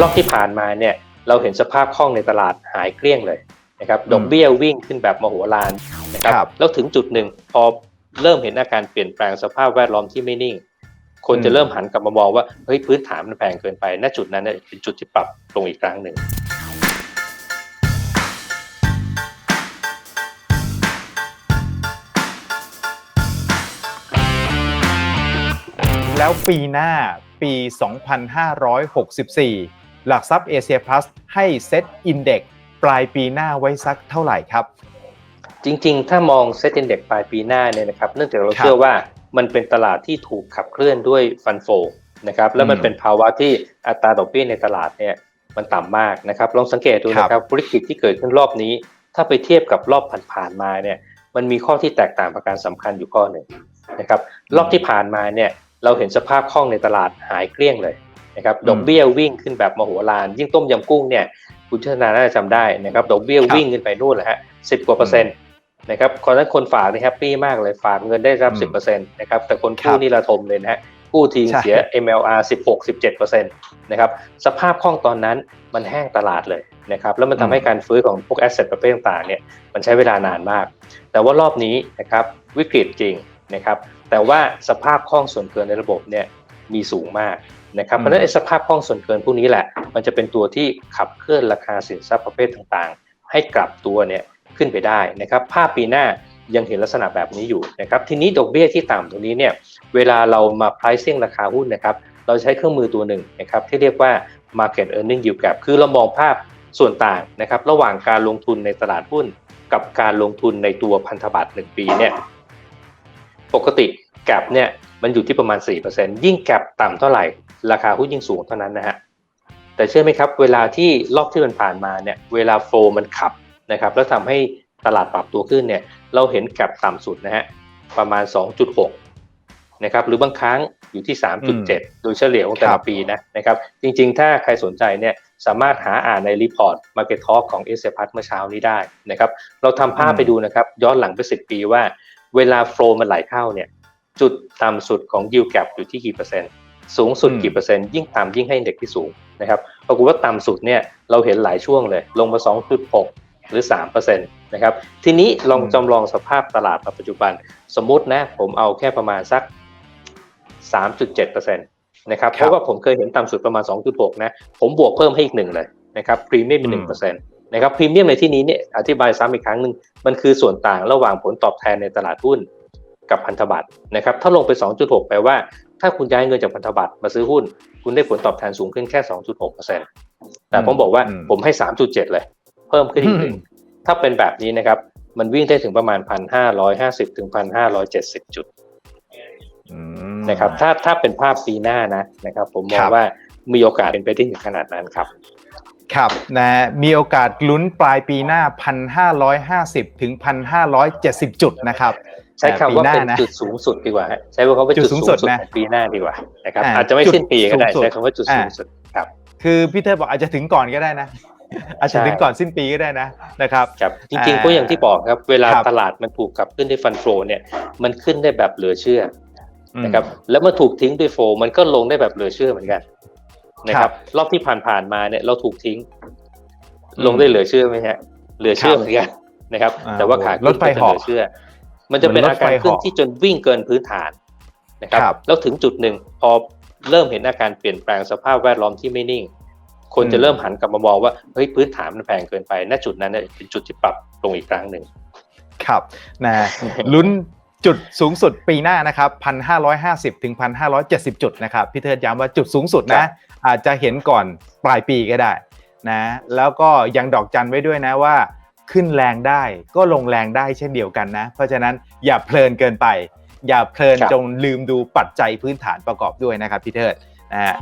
รอบที่ผ่านมาเนี่ยเราเห็นสภาพคล่องในตลาดหายเกลี้ยงเลยนะครับดอกเบี้ยวิ่งขึ้นแบบมโหฬารนะครับครับแล้วถึงจุดหนึ่งพอเริ่มเห็นอาการเปลี่ยนแปลงสภาพแวดล้อมที่ไม่นิ่ง คนจะเริ่มหันกลับมามองว่าเฮ้ยพื้นฐานมันแพงเกินไปณจุดนั้นเนี่ยเป็นจุดที่ปรับลงอีกครั้งหนึ่งแล้วปีหน้าปี 2564 หลักทรัพย์เอเชียพลัสให้เซ็ตอินเด็กปลายปีหน้าไว้สักเท่าไหร่ครับ จริงๆ ถ้ามองเซ็ตอินเด็กปลายปีหน้าเนี่ยนะครับเนื่องจากเราครับเชื่อว่ามันเป็นตลาดที่ถูกขับเคลื่อนด้วยฟันโฟนะครับแล้วมันอืมเป็นภาวะที่อัตราดอกเบี้ยในตลาดเนี่ยมันต่ำมากนะครับลองสังเกตดูนะครับวิกฤตที่เกิดขึ้นรอบนี้ ถ้าไปเทียบกับรอบผ่านๆมาเนี่ยมันมีข้อที่แตกต่างประการสำคัญอยู่ข้อหนึ่งนะครับรอบที่ผ่านมาเนี่ยเราเห็นสภาพคล่องในตลาดหายเกลี้ยงเลย นะครับดอกเบี้ยวิ่งขึ้นแบบมโหฬารยิ่งต้มยำกุ้งเนี่ยคุณชนาน่าจะจำได้นะครับดอกเบี้ยครับวิ่งขึ้นไปนู่นแหละฮะสิบกว่าเปอร์เซ็นต์นะครับคนนั้นคนฝากนี่แฮปปี้มากเลยฝากเงินได้รับอืมสิบเปอร์เซ็นต์นะครับแต่คนครักู้บนี่ระทมเลยนะฮะกู้ทิ้งใช่เสีย MLR 16 17เปอร์เซ็นต์นะครับสภาพคล่องตอนนั้นมันแห้งตลาดเลยนะครับแล้วมันทำให้การฟื้นของพวกแอสเซทประเภทต่างๆเนี่ยมันใช้เวลานานมาก แต่ว่ารอบนี้นะครับวิกฤตจริงนะครับแต่ว่าสภาพคล่องส่วนเกินในระบบเนี่ยมีสูงมาก นะครับอืมเพราะฉะนั้นไอ้สภาพคล่องส่วนเกินพวกนี้แหละ มันจะเป็นตัวที่ขับเคลื่อนราคาสินทรัพย์ประเภทต่างๆ ให้กลับตัวเนี่ยขึ้นไปได้นะครับภาพปีหน้ายังเห็นลักษณะแบบนี้อยู่นะครับทีนี้ดอกเบี้ยที่ต่ำตรงนี้เนี่ยเวลาเรามา pricing ราคาหุ้นนะครับเราใช้เครื่องมือตัวหนึ่งนะครับที่เรียกว่า market earning yield gap คือเรามองภาพส่วนต่างนะครับระหว่างการลงทุนในตลาดหุ้น กับการลงทุนในตัวพันธบัตร1ปีเนี่ยปกติแกลบเนี่ยมันอยู่ที่ประมาณ 4%ยิ่งแกลบต่ำเท่าไหร่ ราคาหุ้นยิ่งสูงเท่านั้นนะฮะแต่เชื่อไหมครับ เวลาที่รอบที่มันผ่านมาเนี่ยเวลาโฟลมันขับนะครับแล้วทำให้ตลาดปรับตัวขึ้นเนี่ยเราเห็นแกลบต่ำสุดนะฮะประมาณ 2.6นะครับหรือบางครั้งอยู่ที่ 3.7 โดยเฉลี่ยของแต่ครัละบปีนะนะครับจริงๆ ถ้าใครสนใจเนี่ยสามารถหาอ่านในรีพอร์ต Market Talk ของเอเ a พัทเมื่อเช้านี้ได้นะครับเราทำภาพไปดูนะครับย้อนหลังไป 10 ปีว่า เวลาโฟลมันไหลเข้าเนี่ยจุดต่ำสุดของ yield gap อยู่ที่กี่เปอร์เซ็นต์ สูงสุดอืมกี่เปอร์เซ็นต์ยิ่งต่ำยิ่งให้เด็กที่สูงนะครับปรากฏว่าต่ำสุดเนี่ยเราเห็นหลายช่วงเลย ลงมา 2.6 หรือ3%นะครับทีนี้ลองจำลองสภาพตลาดปัจจุบัน สมมุตินะผมเอาแค่ประมาณสัก 3.7%นะครับเพราะว่าผมเคยเห็นต่ำสุดประมาณ 2.6 นะ ผมบวกเพิ่มให้อีกหนึ่งเลยนะครับพรีเมียมเป็นอืหนึ่มงเปอร์เซ็นต์นะครับพรีเมียมในที่นี้เนี่ยอธิบายซ้ำอีกครั้งหนึ่งมันคือส่วนต่างระหว่างผลตอบแทนในตลาดหุ้นกับพันธบัตรนะครับถ้าลงไป 2.6 แปลว่า ถ้าคุณย้ายเงินจากพันธบัตรมาซื้อหุ้น คุณได้ผลตอบแทนสูงขึ้นแค่ 2.6%แต่ผมบอกว่าอืมผมให้ 3.7 เลย เพิ่มขึ้นอีกหนึ่งถ้าเป็นแบบนี้นะครับ มันวิ่งได้ถึงประมาณ 1,550 ถึง 1,570 จุดอืมนะครับถ้าถ้าเป็นภาพปีหน้านะนะครับ ผมมอคงรับว่ามีโอกาสเป็นไปได้ถึงขนาดนั้นครับ ครับนะมีโอกาสลุ้นปลายปีหน้า 1,550 ถึง 1,570 จุดนะครับ ใช้คำว่าปีหน้าเป็นนะจุดสูงสุดดีกว่าฮะใช้คำว่าเป็นจุจุดดสูสูงงสุสุดดนะของปีหน้าดีกว่านะครับอ่าอาจจะไม่จุดสิ้นปีก็ได้สูงสุดใช้คำว่าจุดอ่าสูงสุดครับคือพี่เทอร์บอกอาจจะถึงก่อนก็ได้นะอาจจะถึงก่อนสิ้นปีก็ได้นะนะครับครับจริงๆอ่าก็อย่างที่บอกครับ เวลาครับตลาดมันถูกขับขึ้นด้วยฟันโฟเนี่ยมันขึ้นได้แบบเหลือเชื่ออืมนะครับแล้วเมื่อถูกทิ้งด้วยโฟลมันก็ลงได้แบบเหลือเชื่อเหมือนกัน นะครับ รอบที่ผ่านๆมาเนี่ยเราถูกทิ้งอืมลงได้เหลือเชื่อไหมฮะเหลือเชื่อเหมือนกันนะครับอ่าแต่ว่าขาโอ้ขึ้นรถไฟก็จะเหาะเหลือเชื่อ มันจะเป็นเหมือนรอาถไฟการขึ้นเหาะที่จนวิ่งเกินพื้นฐานนะครับครับ แล้วถึงจุดหนึ่งพอเริ่มเห็นอาการเปลี่ยนแปลงสภาพแวดล้อมที่ไม่นิ่ง คนจะอืมเริ่มหันกลับมามองว่าเฮ้ยพื้นฐานมันแพงเกินไปณจุดนั้นเนี่ยเป็นจุดที่ปรับลงอีกครั้งหนึ่งครับนะลุ้นจุดสูงสุดปีหน้านะครับ 1,550 ถึง 1,570 จุดนะครับ พี่เทิดย้ำว่าจุดสูงสุดครันะบ อาจจะเห็นก่อนปลายปีก็ได้นะแล้วก็ยังดอกจันไว้ด้วยนะว่าขึ้นแรงได้ก็ลงแรงได้เช่นเดียวกันนะ เพราะฉะนั้นอย่าเพลินเกินไป อย่าเพลินครับจงลืมดูปัจจัยพื้นฐานประกอบด้วยนะครับพี่เทิดนะฮะ